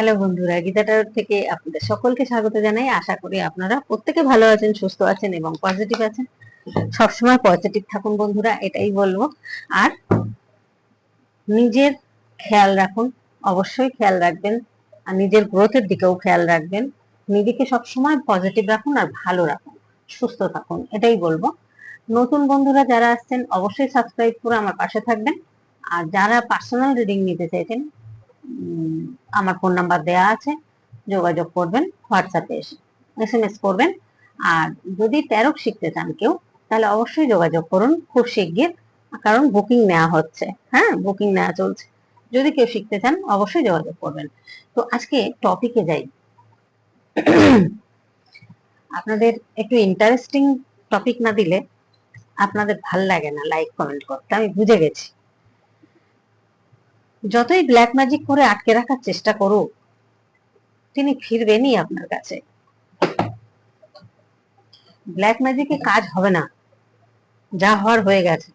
Hello বন্ধুরা গীতাটার থেকে আপনাদের সকলকে স্বাগত জানাই। আশা করি আপনারা প্রত্যেকে ভালো আছেন, সুস্থ আছেন এবং পজিটিভ আছেন। সবসময় পজিটিভ থাকুন বন্ধুরা, এটাই বলব। আর নিজের খেয়াল রাখুন, অবশ্যই খেয়াল রাখবেন আর নিজের গ্রোথের দিকেও খেয়াল রাখবেন। নিজেকে সবসময় পজিটিভ রাখুন আর ভালো রাখুন, সুস্থ থাকুন, এটাই বলব। নতুন বন্ধুরা যারা আসছেন, অবশ্যই সাবস্ক্রাইব করে আমার পাশে থাকবেন। আর যারা পার্সোনাল রিডিং নিতে চাইছেন আমার ফোন নাম্বার দেয়া আছে, যোগাযোগ করবেন হোয়াটসঅ্যাপে এসে এস এম এস করবেন। আর যদি ট্যারক শিখতে চান কেউ, তাহলে অবশ্যই যোগাযোগ করুন খুব শিগগির, কারণ বুকিং নেওয়া হচ্ছে। হ্যাঁ বুকিং নেওয়া চলছে। যদি কেউ শিখতে চান, অবশ্যই যোগাযোগ করবেন। তো আজকে টপিকে যাই। আপনাদের একটু ইন্টারেস্টিং টপিক না দিলে আপনাদের ভালো লাগে না লাইক কমেন্ট করতে। আমি বুঝে গেছি। যতই ব্ল্যাক ম্যাজিক করে আটকে রাখার চেষ্টা করো তিনি ফিরবেনই আপনার কাছে। ব্ল্যাক ম্যাজিকে কাজ হবে না। যা হওয়ার হয়ে গেছে।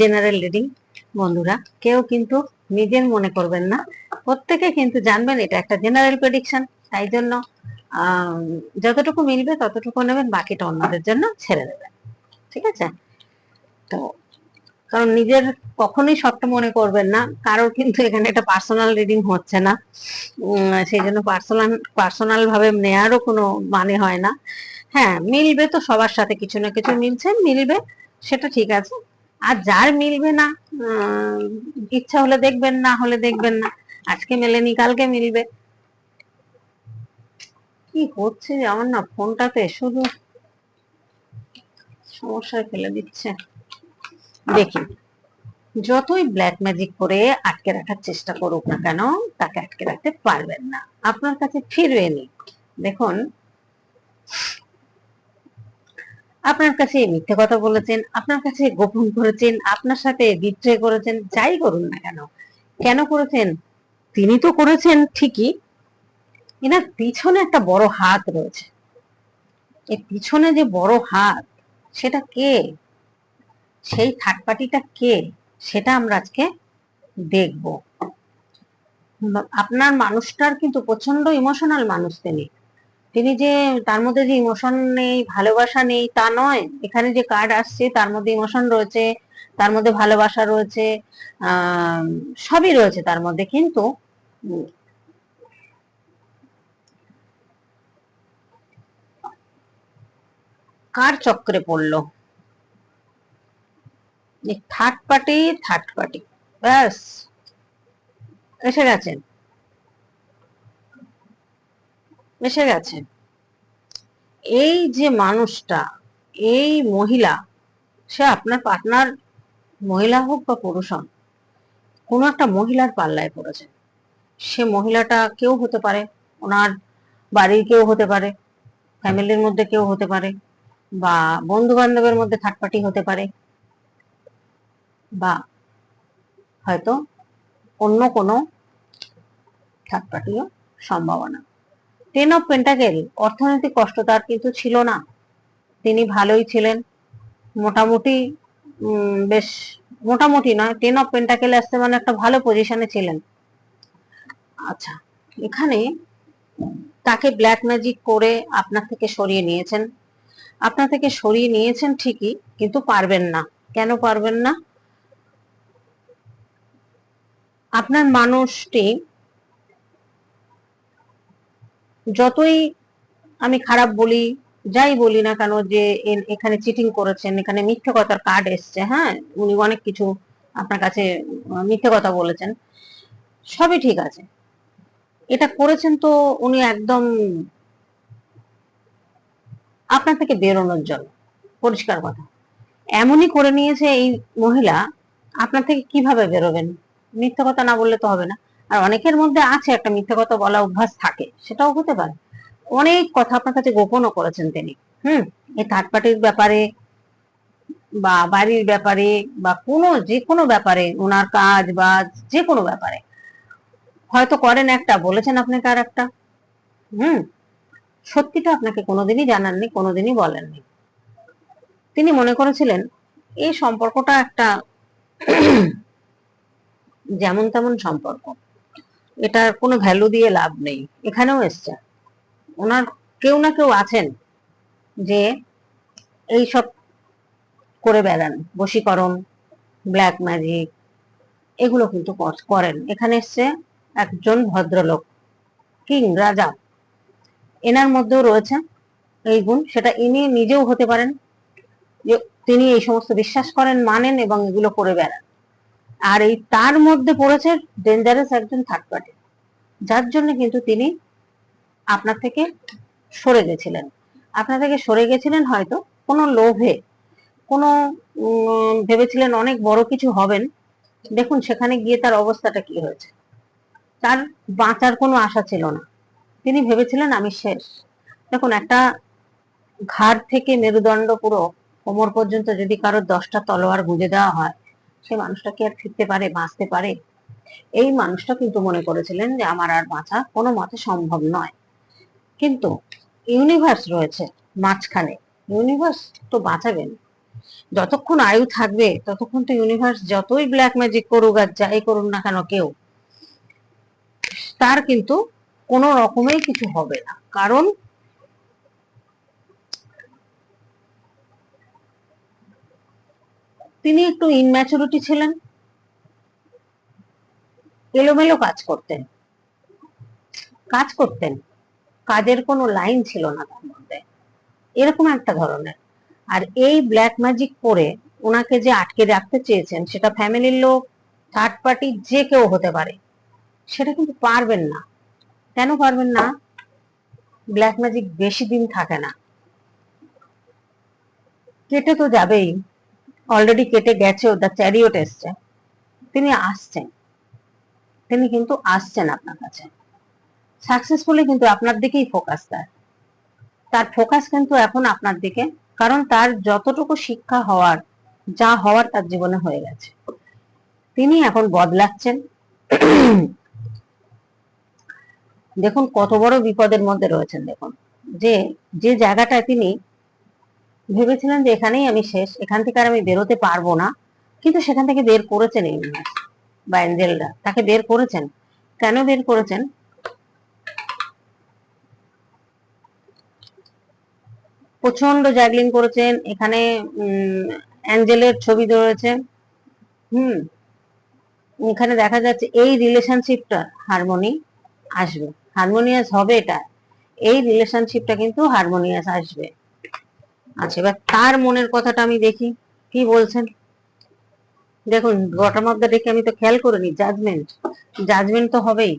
জেনারেল রিডিং বন্ধুরা। কেউ কিন্তু নিজের মনে করবেন না। প্রত্যেকে কিন্তু জানবেন এটা একটা জেনারেল প্রেডিকশন তাই জন্য যতটুকু মিলবে ততটুকু নেবেন বাকিটা অন্যদের জন্য ছেড়ে দেবেন। ঠিক আছে? তো কারণ নিজের কখনোই সবটা মনে করবেন না। কারোর কিন্তু এখানে একটা পার্সোনাল রিডিং হচ্ছে না। উম, সেই জন্য পার্সোনাল পার্সোনাল ভাবে নেয়ারও কোনো মানে হয় না। হ্যাঁ মিলবে তো সবার সাথে কিছু না কিছু মিলছে মিলবে। সেটা ঠিক আছে। আর যার মিলবে না ইচ্ছা হলে দেখবেন, না হলে দেখবেন না। আজকে মেলেনি, কালকে মিলবে। কি হচ্ছে আমার না ফোনটাতে শুধু সমস্যায় ফেলে দিচ্ছে। দেখি। যতই ব্ল্যাক ম্যাজিক করে আটকে রাখার চেষ্টা করুক না কেন, তাকে আটকে রাখতে পারবেন না। আপনার কাছে ফিরবেনি দেখুন আপনার কাছে মিথ্যে কথা বলেছেন, আপনার কাছে গোপন করেছেন, আপনার সাথে বিট্রে করেছেন, যাই করুন না কেন? কেন করেছেন? তিনি তো করেছেন ঠিকই। এনার পিছনে একটা বড় হাত রয়েছে। এই পিছনে যে বড় হাত, সেটা কে? সেই থার্ড পার্টিটা কে? সেটা আমরা আজকে দেখব। আপনার মানুষটার কিন্তু প্রচণ্ড ইমোশনাল মানুষ তিনি। তিনি যে, তার মধ্যে যে ইমোশন নেই, ভালোবাসা নেই, তা নয়। এখানে যে কার্ড আসছে, তার মধ্যে ইমোশন রয়েছে, তার মধ্যে ভালোবাসা রয়েছে সবই রয়েছে তার মধ্যে। কিন্তু, কার চক্রে পড়ল? থার্ড পার্টি থার্ড পার্টি ব্যাস, এসে গেছেন। এসে গেছেন এই যে মানুষটা, এই মহিলা, সে আপনার পার্টনার মহিলা হোক বা পুরুষ হন কোনো একটা মহিলার পাল্লায় পড়েছে। সে মহিলাটা কেউ হতে পারে, ওনার বাড়ির কেউ হতে পারে ফ্যামিলির মধ্যে কেউ হতে পারে, বা বন্ধু বান্ধবের মধ্যে থার্ড পার্টি হতে পারে, বা হয়তো অন্য কোনো থার্ড পার্টিও সম্ভাবনা। টেন অফ পেন্টাকেল অর্থনৈতিক কষ্ট তার কিন্তু ছিল না। তিনি ভালোই ছিলেন। মোটামুটি বেশ, মোটামুটি নয় টেন অফ পেন্টাকেল আসতে মানে একটা ভালো পজিশনে ছিলেন। আচ্ছা এখানে তাকে ব্ল্যাক ম্যাজিক করে আপনার থেকে সরিয়ে নিয়েছেন। আপনার থেকে সরিয়ে নিয়েছেন ঠিকই, কিন্তু পারবেন না। কেন পারবেন না? আপনার মানুষটি যতই আমি খারাপ বলি, যাই বলি না কেন যে এখানে চিটিং করেছেন, এখানে মিথ্যে কথার কার্ড এসছে হ্যাঁ? উনি অনেক কিছু আপনার কাছে মিথ্যে কথা বলেছেন। সবই ঠিক আছে। এটা করেছেন তো উনি একদম আপনার থেকে বেরোনোর জন্য। পরিষ্কার কথা। এমনই করে নিয়েছে এই মহিলা, আপনার থেকে কীভাবে বেরোবেন? মিথ্যে কথা না বললে তো হবে না। আর অনেকের মধ্যে আছে একটা মিথ্যে কথা বলা অভ্যাস থাকে, সেটাও হতে পারে। অনেক কথা আপনার কাছে গোপনও করেছেন তিনি, হুম? এই থার্ড পার্টির ব্যাপারে বা বাড়ির ব্যাপারে বা কোনো যে কোনো ব্যাপারে ওনার কাজ বা যে কোনো ব্যাপারে। হয়তো করেন একটা, বলেছেন আপনাকে আর একটা, হুম? সত্যিটা আপনাকে কোনোদিনই জানাননি, কোনোদিনই বলেননি। তিনি মনে করেছিলেন, এই সম্পর্কটা একটা যেমন তেমন সম্পর্ক। এটার কোনো ভ্যালু দিয়ে লাভ নেই। এখানেও এসছে। ওনার কেউ না কেউ আছেন যে এই সব করে বেড়ান, বশীকরণ ব্ল্যাক ম্যাজিক এগুলো কিন্তু করেন। এখানে এসছে একজন ভদ্রলোক, কিং, রাজা। এনার মধ্যেও রয়েছে এই গুণ। সেটা ইনি নিজেও হতে পারেন যে তিনি এই সমস্ত বিশ্বাস করেন, মানেন এবং এগুলো করে বেড়ান। আর এই তার মধ্যে পড়েছে ডেঞ্জারাস একজন থার্ড পার্টি যার জন্য কিন্তু তিনি আপনার থেকে সরে গেছিলেন। আপনার থেকে সরে গেছিলেন হয়তো কোনো লোভে, কোনো ভেবেছিলেন অনেক বড় কিছু হবেন। দেখুন সেখানে গিয়ে তার অবস্থাটা কি হয়েছে। তার বাঁচার কোনো আশা ছিল না। তিনি ভেবেছিলেন, আমি শেষ। দেখুন, একটা ঘাড় থেকে মেরুদণ্ড পুরো কোমর পর্যন্ত যদি কারোর দশটা তলোয়ার গুঁজে দেওয়া হয় সে মানুষটা কি আর ফিরতে পারে, বাঁচতে পারে? এই মানুষটা কিন্তু মনে করেছিলেন যে আমার আর বাঁচা কোনো মতে সম্ভব নয়। কিন্তু ইউনিভার্স রয়েছে মাঝখানে। ইউনিভার্স তো বাঁচাবেন। যতক্ষণ আয়ু থাকবে, ততক্ষণ তো ইউনিভার্স যতই ব্ল্যাক ম্যাজিক করুক আর যাই করুক না কেন কেউ, তার কিন্তু কোনো রকমেই কিছু হবে না। কারণ তিনি একটু ইনম্যাচুরিটি ছিলেন। এলোমেলো কাজ করতেন। কাজ করতেন। কাজের কোনো লাইন ছিল না তার মধ্যে। এরকম একটা ধরনের। আর এই ব্ল্যাক ম্যাজিক করে ওনাকে যে আটকে রাখতে চেয়েছেন, সেটা ফ্যামিলির লোক থার্ড পার্টি যে কেউ হতে পারে, সেটা কিন্তু পারবেন না। কেন পারবেন না? ব্ল্যাক ম্যাজিক বেশি দিন থাকে না। কেটে তো যাবেই। অলরেডি কেটে গেছে দ্য চ্যারিওট এসছে। তিনি আসছেন। তিনি কিন্তু আসছেন আপনার কাছে। সাকসেসফুলি কিন্তু আপনার দিকেই ফোকাস তার। তার ফোকাস কিন্তু এখন আপনার দিকে, কারণ তার যতটুকু শিক্ষা হওয়ার, যা হওয়ার তার জীবনে হয়ে গেছে। তিনি এখন বদলাচ্ছেন। দেখুন কত বড় বিপদের মধ্যে রয়েছেন, দেখুন। যে যে জায়গাটায় তিনি ভেবেছিলেন যে এখানেই আমি শেষ, এখান থেকে আর আমি বেরোতে পারব না। কিন্তু সেখান থেকে বের করেছেন ইউনিভার্স বা এঞ্জেলরা। তাকে বের করেছেন। কেন বের করেছেন? প্রচণ্ড জ্যাগলিং করেছেন। এখানে অ্যাঞ্জেলের ছবি রয়েছে হুম, এখানে দেখা যাচ্ছে এই রিলেশনশিপটা হারমোনি আসবে। হারমোনিয়াস হবে এটা। এই রিলেশনশিপটা কিন্তু হারমোনিয়াস আসবে। আচ্ছা এবার তার মনের কথাটা আমি দেখি। কি বলছেন? দেখুন বটম অফ দ্য ডেকে আমি তো খেয়াল করিনি জাজমেন্ট জাজমেন্ট তো হবেই।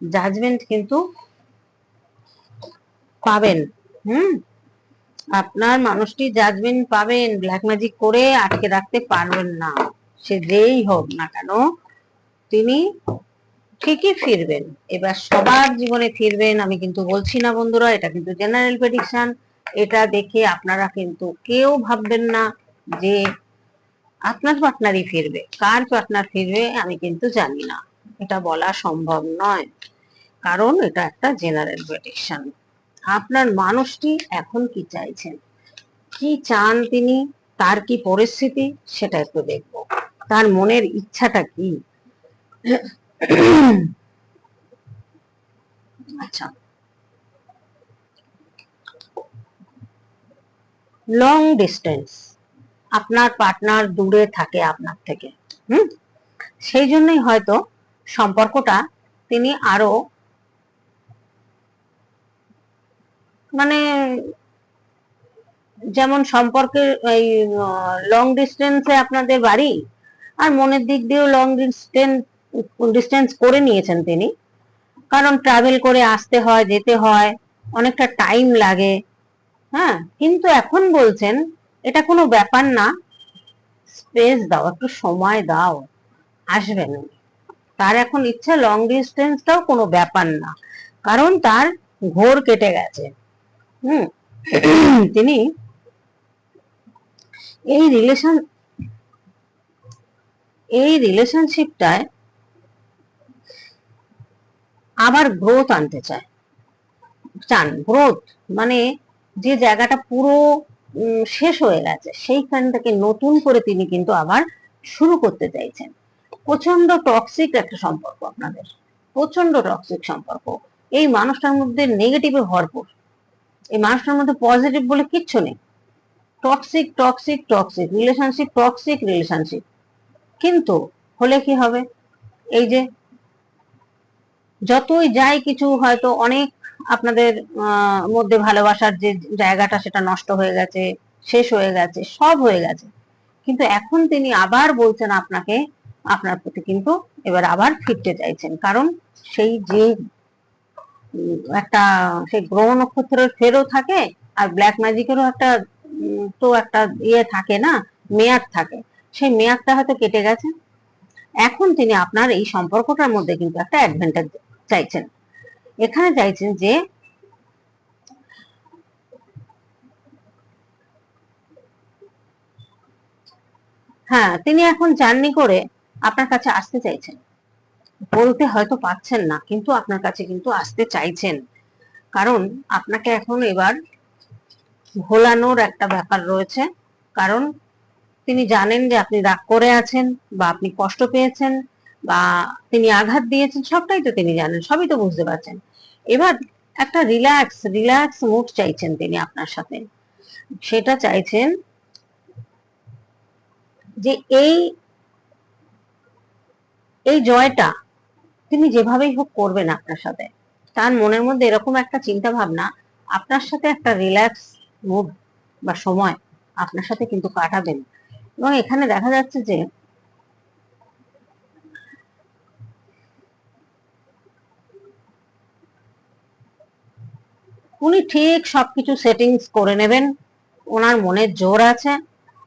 জাজমেন্ট কিন্তু পাবেন, হুম? আপনার মানুষটি জাজমেন্ট পাবেন ব্ল্যাক ম্যাজিক করে আটকে রাখতে পারবেন না। সে যেই হোক না কেন, তিনি ঠিকই ফিরবেন। এবার সবার জীবনে ফিরবেন, আমি কিন্তু বলছি না বন্ধুরা, এটা কিন্তু জেনারেল প্রেডিকশন এটা দেখে আপনারা কিন্তু কেউ ভাববেন না যে আপনার পার্টনারই ফিরবে। কার পার্টনার ফিরবে আমি কিন্তু জানি না। এটা বলা সম্ভব নয়। কারণ এটা একটা জেনারেল প্রেডিকশন আপনার মানুষটি এখন কি চাইছেন? কি চান তিনি? তার কি পরিস্থিতি? সেটা একটু দেখব। তার মনের ইচ্ছাটা কি? আচ্ছা। লং ডিস্টেন্স আপনার পার্টনার দূরে থাকে আপনার থেকে, হুম? সেই জন্যই হয়তো সম্পর্কটা তিনি আরও মানে যেমন সম্পর্কে এই লং ডিস্টেন্সে আপনাদের বাড়ি, আর মনের দিক দিয়েও লং ডিস্টেন্স ডিস্টেন্স করে নিয়েছেন তিনি। কারণ ট্রাভেল করে আসতে হয়, যেতে হয়, অনেকটা টাইম লাগে। হ্যাঁ কিন্তু এখন বলছেন, এটা কোনো ব্যাপার না। স্পেস দাও, একটু সময় দাও। আসবেন। তার এখন ইচ্ছা লং ডিস্টেন্সটাও কোনো ব্যাপার না। কারণ তার ঘোর কেটে গেছে। হুম, তিনি এই রিলেশন এই রিলেশনশিপটায় আবার গ্রোথ আনতে চায়। চান গ্রোথ মানে যে জায়গাটা পুরো শেষ হয়ে গেছে সেইখান থেকে নতুন করে তিনি কিন্তু আবার শুরু করতে চাইছেন। প্রচণ্ড টক্সিক একটা সম্পর্ক আপনাদের প্রচণ্ড টক্সিক সম্পর্ক। এই মানুষটার মধ্যে নেগেটিভে ভরপুর। এই মানুষটার মধ্যে পজিটিভ বলে কিচ্ছু নেই। Toxic toxic toxic relationship toxic relationship কিন্তু হলে কি হবে? এই যে যতই যাই কিছু, হয়তো অনেক আপনাদের মধ্যে ভালোবাসার যে জায়গাটা, সেটা নষ্ট হয়ে গেছে, শেষ হয়ে গেছে, সব হয়ে গেছে। কিন্তু এখন তিনি আবার বলছেন আপনাকে, আপনার প্রতি কিন্তু এবার আবার ফিরতে চাইছেন। কারণ সেই যে একটা, সেই গ্রহ নক্ষত্রের ফেরও থাকে, আর ব্ল্যাক ম্যাজিকেরও একটা তো একটা ইয়ে থাকে না, মেয়াদ থাকে। সেই মেয়াদটা হয়তো কেটে গেছে। এখন তিনি আপনার এই সম্পর্কটার মধ্যে কিন্তু একটা অ্যাডভেন্টেজ চাইছেন। এখানে চাইছেন যে হ্যাঁ তিনি এখন জার্নি করে আপনার কাছে আসতে চাইছেন। বলতে হয়তো পাচ্ছেন না, কিন্তু আপনার কাছে কিন্তু আসতে চাইছেন। কারণ আপনাকে এখন এবার ভোলানোর একটা ব্যাপার রয়েছে। কারণ তিনি জানেন যে আপনি রাগ করে আছেন বা আপনি কষ্ট পেয়েছেন। বা তিনি আঘাত দিয়েছেন, সবটাই তো তিনি জানেন, সবই তো বুঝতে পারছেন। এবার একটা রিল্যাক্স রিল্যাক্স মুড চাইছেন তিনি আপনার সাথে। সেটা চাইছেন যে এই এই জয়টা তিনি যেভাবেই হোক করবেন আপনার সাথে, তার মনের মধ্যে এরকম একটা চিন্তা ভাবনা আপনার সাথে একটা রিল্যাক্স মুড বা সময় আপনার সাথে কিন্তু কাটাবেন। এবং এখানে দেখা যাচ্ছে যে উনি ঠিক সবকিছু সেটিংস করে নেবেন। ওনার মনের জোর আছে।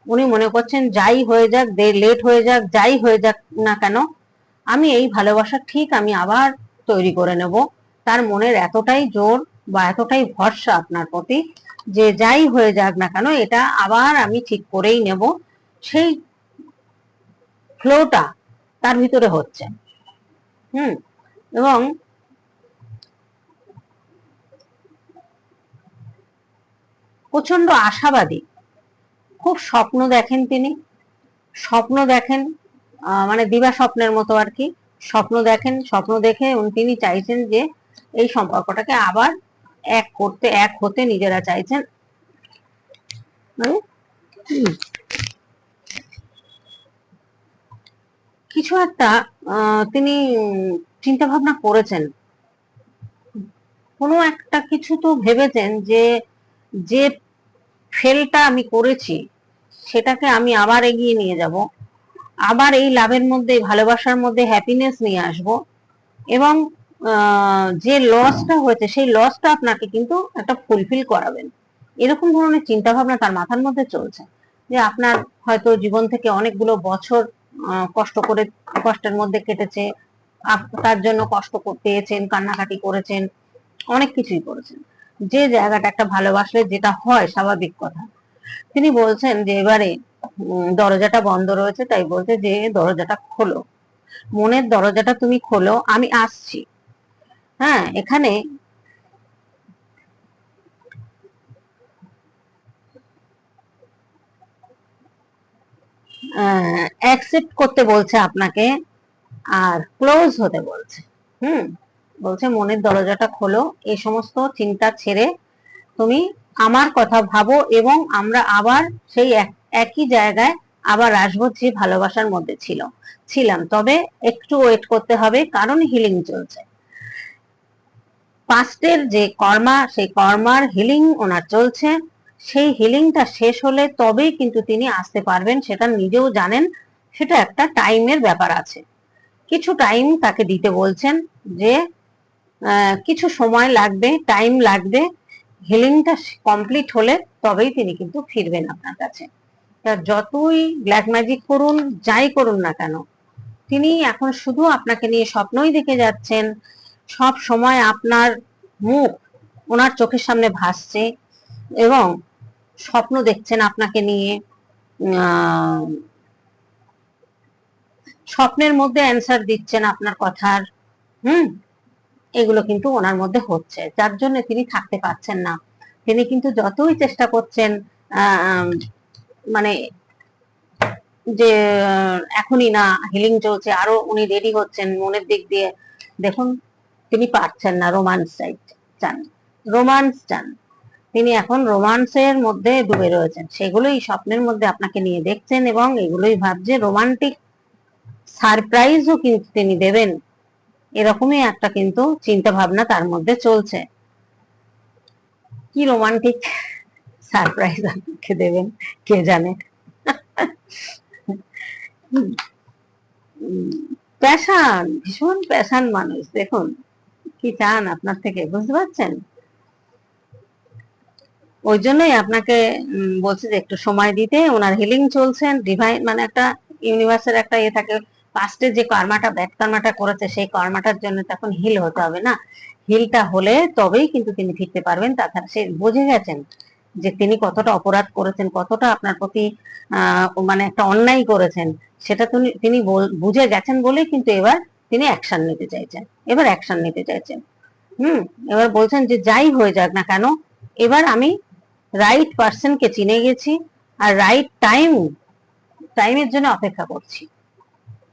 উনি মনে করছেন, যাই হয়ে যাক লেট হয়ে যাক, যাই হয়ে যাক না কেন, আমি এই ভালোবাসা ঠিক আমি আবার তৈরি করে নেব। তার মনের এতটাই জোর বা এতটাই ভরসা আপনার প্রতি যে যাই হয়ে যাক না কেন, এটা আবার আমি ঠিক করেই নেব। সেই ফ্লোটা তার ভিতরে হচ্ছে। হুম, এবং প্রচণ্ড আশাবাদী। খুব স্বপ্ন দেখেন তিনি। স্বপ্ন দেখেন মানে দিবা স্বপ্নের মতো আর কি। স্বপ্ন দেখেন স্বপ্ন দেখে তিনি চাইছেন যে এই সম্পর্কটাকে আবার এক করতে এক হতে নিজেরা চাইছেন। মানে, কিছু একটা তিনি চিন্তা ভাবনা করেছেন। কোনো একটা কিছু তো ভেবেছেন যে যে ফেলটা আমি করেছি, সেটাকে আমি আবার এগিয়ে নিয়ে যাব, আবার এই লাভের মধ্যে ভালোবাসার মধ্যে হ্যাপিনেস নিয়ে আসব এবং যে লসটা হয়েছে, সেই লসটা আপনাকে কিন্তু একটা ফুলফিল করাবেন। এরকম ধরনের চিন্তা ভাবনা তার মাথার মধ্যে চলছে যে আপনার হয়তো জীবন থেকে অনেকগুলো বছর কষ্ট করে, কষ্টের মধ্যে কেটেছে তার জন্য কষ্ট পেয়েছেন, কান্নাকাটি করেছেন, অনেক কিছুই করেছেন। যে জায়গাটা একটা ভালোবাসলে যেটা হয় স্বাভাবিক কথা। তিনি বলছেন যে এবারে দরজাটা বন্ধ রয়েছে, তাই বলছে যে দরজাটা খোলো। মনের দরজাটা তুমি খোলো, আমি আসছি। হ্যাঁ এখানে অ্যাকসেপ্ট করতে বলছে আপনাকে, আর ক্লোজ হতে বলছে। হুম? বলছে, মনের দরজাটা খোলো, এই সমস্ত চিন্তা ছেড়ে তুমি আমার কথা ভাবো এবং আমরা আবার সেই একই জায়গায় আবার আসব যে ভালোবাসার মধ্যে ছিল, ছিলাম। তবে একটু ওয়েট করতে হবে, কারণ হিলিং চলছে। পাস্টের যে কর্মা, সেই কর্মার হিলিং ওনার চলছে। সেই হিলিংটা শেষ হলে তবেই কিন্তু তিনি আসতে পারবেন, সেটা নিজেও জানেন, সেটা একটা টাইমের ব্যাপার আছে। কিছু টাইম তাকে দিতে বলছেন যে কিছু সময় লাগবে টাইম লাগবে। হিলিংটা কমপ্লিট হলে তবেই তিনি কিন্তু ফিরবেন আপনার কাছে। যতই ব্ল্যাক ম্যাজিক করুন, যাই করুন না কেন, তিনি এখন শুধু আপনাকে নিয়ে স্বপ্নই দেখে যাচ্ছেন। সব সময় আপনার মুখ ওনার চোখের সামনে ভাসছে এবং স্বপ্ন দেখছেন আপনাকে নিয়ে। স্বপ্নের মধ্যে অ্যান্সার দিচ্ছেন আপনার কথার। হুম? এগুলো কিন্তু ওনার মধ্যে হচ্ছে। যার জন্য তিনি থাকতে পারছেন না। তিনি কিন্তু যতই চেষ্টা করছেন মানে যে, এখনই না হিলিং চলছে, আরও উনি রেডি হচ্ছেন মনের দিক দিয়ে। দেখুন, তিনি পারছেন না রোমান্স চান। রোমান্স চান। তিনি এখন রোমান্সের মধ্যে ডুবে রয়েছেন। সেগুলোই স্বপ্নের মধ্যে আপনাকে নিয়ে দেখছেন এবং এগুলোই ভাবছে। রোমান্টিক সারপ্রাইজও কিন্তু তিনি দেবেন। এরকমই একটা কিন্তু চিন্তা ভাবনা তার মধ্যে চলছে। কি রোমান্টিক সারপ্রাইজ আপনাকে দেবেন, কে জানে? প্যাশান, ভীষণ প্যাশান মানুষ, দেখুন, কি চান আপনার থেকে, বুঝতে পারছেন? ওই জন্যই আপনাকে বলছি যে একটু সময় দিতে, ওনার হিলিং চলছেন ডিভাইন মানে একটা ইউনিভার্সের একটা ইয়ে থাকে পাস্টে যে কর্মাটা ব্যাড কর্মাটা করেছে, সেই কর্মাটার জন্য তখন হিল হতে হবে না। হিলটা হলে তবেই কিন্তু তিনি ফিরতে পারবেন। তাছাড়া সে বুঝে গেছেন যে তিনি কতটা অপরাধ করেছেন, কতটা আপনার প্রতি মানে একটা অন্যায় করেছেন, সেটা তিনি বুঝে গেছেন বলেই কিন্তু এবার তিনি অ্যাকশন নিতে চাইছেন। এবার অ্যাকশন নিতে চাইছেন। হুম, এবার বলছেন যে যাই হয়ে যাক না কেন, এবার আমি রাইট পার্সনকে চিনে গেছি, আর রাইট টাইম টাইমের জন্য অপেক্ষা করছি।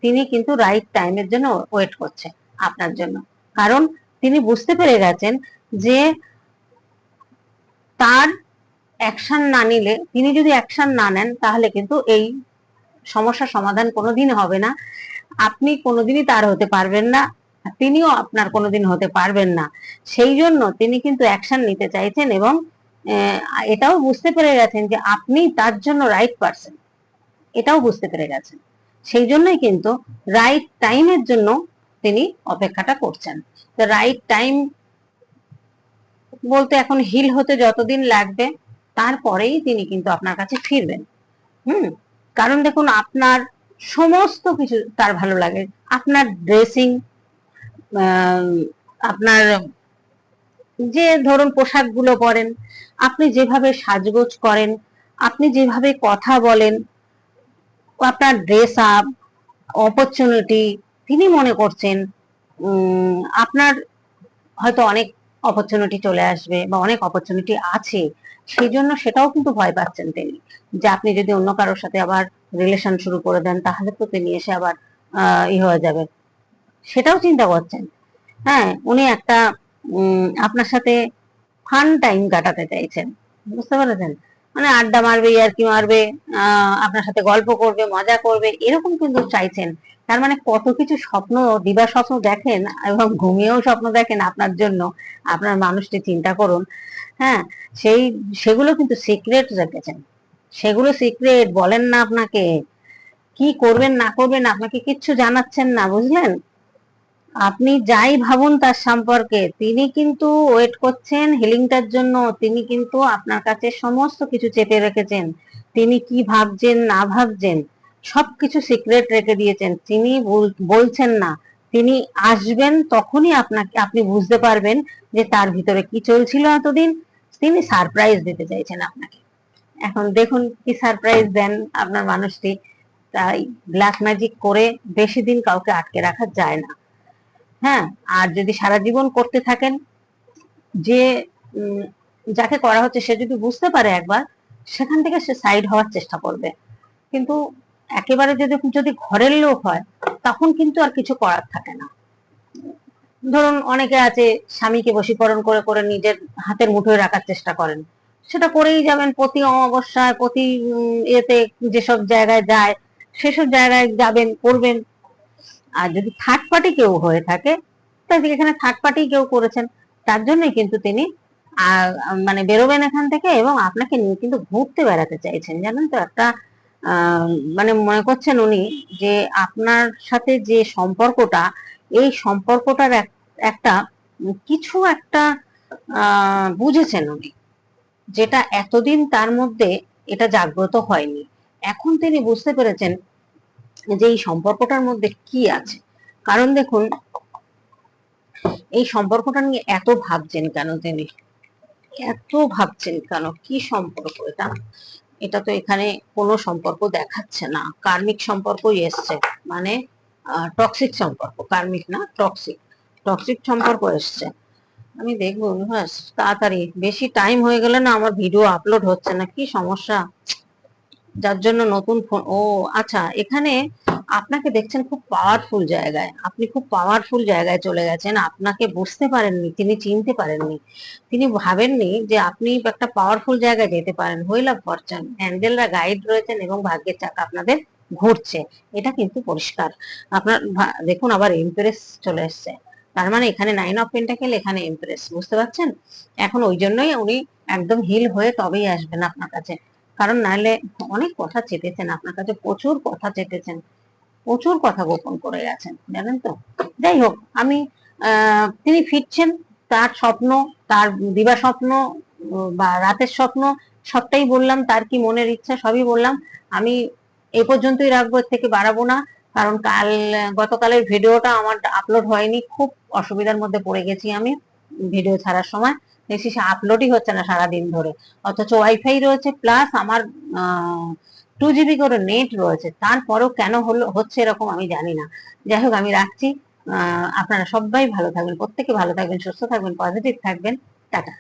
তিনি কিন্তু রাইট টাইমের জন্য ওয়েট করছে আপনার জন্য। কারণ তিনি বুঝতে পেরে গেছেন যে তার অ্যাকশন না নিলে, তিনি যদি অ্যাকশন না নেন, তাহলে কিন্তু এই সমস্যার সমাধান কোনোদিন হবে না। আপনি কোনোদিনই তার হতে পারবেন না, তিনিও আপনার কোনোদিন হতে পারবেন না। সেই জন্য তিনি কিন্তু অ্যাকশন নিতে চাইছেন এবং এটাও বুঝতে পেরে গেছেন যে আপনি তার জন্য রাইট পারসন এটাও বুঝতে পেরে গেছেন। সেই জন্যই কিন্তু রাইট টাইমের জন্য তিনি অপেক্ষাটা করছেন। তো রাইট টাইম বলতে এখন হিল হতে যতদিন লাগবে, তারপরেই তিনি কিন্তু আপনার কাছে ফিরবেন। হুম? কারণ দেখুন, আপনার সমস্ত কিছু তার ভালো লাগে। আপনার ড্রেসিং আপনার যে ধরুন পোশাকগুলো পরেন, আপনি যেভাবে সাজগোজ করেন, আপনি যেভাবে কথা বলেন আপনার ড্রেস আপ অপরচুনিটি তিনি মনে করছেন আপনার হয়তো অনেক অপরচুনিটি চলে আসবে বা অনেক অপরচুনিটি আছে, সেই জন্য সেটাও কিন্তু ভয় পাচ্ছেন তিনি। যে আপনি যদি অন্য কারোর সাথে আবার রিলেশন শুরু করে দেন, তাহলে তো তিনি এসে আবার ই হয়ে যাবে। সেটাও চিন্তা করছেন। হ্যাঁ উনি একটা আপনার সাথে ফান টাইম কাটাতে চাইছেন। বুঝতে পেরেছেন? মানে আড্ডা মারবে আর কি মারবে আপনার সাথে গল্প করবে, মজা করবে, এরকম কিন্তু চাইছেন। তার মানে কত কিছু স্বপ্ন দিবা স্বপ্ন দেখেন এবং ঘুমিয়েও স্বপ্ন দেখেন আপনার জন্য। আপনার মানুষটি চিন্তা করুন হ্যাঁ? সেই, সেগুলো কিন্তু সিক্রেট রেখেছেন। সেগুলো সিক্রেট বলেন না আপনাকে। কি করবেন, না করবেন, আপনাকে কিচ্ছু জানাচ্ছেন না, বুঝলেন? আপনি যাই ভাবুন তার সম্পর্কে, তিনি কিন্তু ওয়েট করছেন হিলিংটার জন্য, তিনি কিন্তু আপনার কাছে সমস্ত কিছু চেপে রেখেছেন। তিনি কি ভাবছেন, না ভাবছেন, সবকিছু সিক্রেট রেখে দিয়েছেন। তিনি বলছেন না। তিনি আসবেন তখনই আপনাকে, আপনি বুঝতে পারবেন যে তার ভিতরে কি চলছিল এতদিন। তিনি সারপ্রাইজ দিতে চাইছেন আপনাকে। এখন দেখুন কি সারপ্রাইজ দেন আপনার মানুষটি। তাই ব্ল্যাক ম্যাজিক করে বেশি দিন কাউকে আটকে রাখা যায় না। হ্যাঁ আর যদি সারা জীবন করতে থাকেন, যে যাকে করা হচ্ছে, সে যদি বুঝতে পারে একবার, সেখান থেকে সে সাইড হওয়ার চেষ্টা করবে। কিন্তু একেবারে যদি যদি ঘরের লোক হয়, তখন কিন্তু আর কিছু করার থাকে না। ধরুন, অনেকে আছে, স্বামীকে বশীকরণ করে করে নিজের হাতের মুঠোয় রাখার চেষ্টা করেন। সেটা করেই যাবেন প্রতি অমাবস্যায়, প্রতি ইয়েতে যেসব জায়গায় যায়, সেসব জায়গায় যাবেন, করবেন। আর যদি থার্ড পার্টি কেউ হয়ে থাকে তাহলে এখানে থার্ড পার্টি কেউ করেছেন, তার জন্যই কিন্তু তিনি মানে বেরোবেন এখান থেকে এবং আপনাকে নিয়ে কিন্তু ঘুরতে বেড়াতে চাইছেন। জানেন তো একটা মানে মনে করছেন উনি যে আপনার সাথে যে সম্পর্কটা, এই সম্পর্কটার এক- একটা কিছু একটা বুঝেছেন উনি যেটা এতদিন তার মধ্যে এটা জাগ্রত হয়নি। এখন তিনি বুঝতে পেরেছেন যে এই সম্পর্কটার মধ্যে কি আছে? কারণ দেখুন, এই সম্পর্কটা নিয়ে এত ভাবছেন কেন তিনি? এত ভাবছেন কেন? কি সম্পর্ক এটা? এটা তো এখানে কোনো সম্পর্ক দেখাচ্ছে না। কার্মিক সম্পর্কই এসছে মানে টক্সিক সম্পর্ক। কার্মিক না টক্সিক টক্সিক সম্পর্ক এসছে। আমি দেখব তাড়াতাড়ি। বেশি টাইম হয়ে গেলে না আমার ভিডিও আপলোড হচ্ছে না। কি সমস্যা? যার জন্য নতুন ফোন, ও আচ্ছা এখানে আপনাকে দেখছেন খুব পাওয়ারফুল জায়গায়। আপনি খুব পাওয়ারফুল জায়গায় চলে গেছেন, আপনাকে বুঝতে পারেননি, তিনি চিনতে পারেননি। তিনি ভাবেননি যে আপনি একটা পাওয়ারফুল জায়গায় যেতে পারেন। হুইল ফরচুন হ্যান্ডেলরা গাইড রয়েছেন এবং ভাগ্যের চাকা আপনাদের ঘুরছে। এটা কিন্তু পরিষ্কার। আপনার দেখুন আবার ইমপ্রেস চলে এসছে। তার মানে এখানে নাইন অফ পেন্টাকেল এখানে ইমপ্রেস বুঝতে পারছেন? এখন ওই জন্যই উনি একদম হিল হয়ে তবেই আসবেন আপনার কাছে। কারণ নাহলে অনেক কথা চেপেছেন আপনার কাছে প্রচুর কথা চেপেছেন প্রচুর কথা গোপন করে গেছেন জানেন তো? যাই হোক, আমি তিনি ফিরছেন, তার স্বপ্ন, তার দিবা স্বপ্ন, বা রাতের স্বপ্ন, সবটাই বললাম, তার কি মনের ইচ্ছা সবই বললাম। আমি এ পর্যন্তই রাখব, এর থেকে বাড়াবো না, কারণ কাল, গতকালের ভিডিওটা আমার আপলোড হয়নি, খুব অসুবিধার মধ্যে পড়ে গেছি আমি, ভিডিও ছাড়ার সময়। দেখছি আপলোডই হচ্ছে না সারাদিন ধরে। অথচ ওয়াইফাই রয়েছে প্লাস আমার টু জিবি করে নেট রয়েছে। তারপরেও কেন হলো, হচ্ছে এরকম আমি জানি না। যাই হোক, আমি রাখছি। আপনারা সবাই ভালো থাকবেন, প্রত্যেকে ভালো থাকবেন, সুস্থ থাকবেন পজিটিভ থাকবেন। টাটা।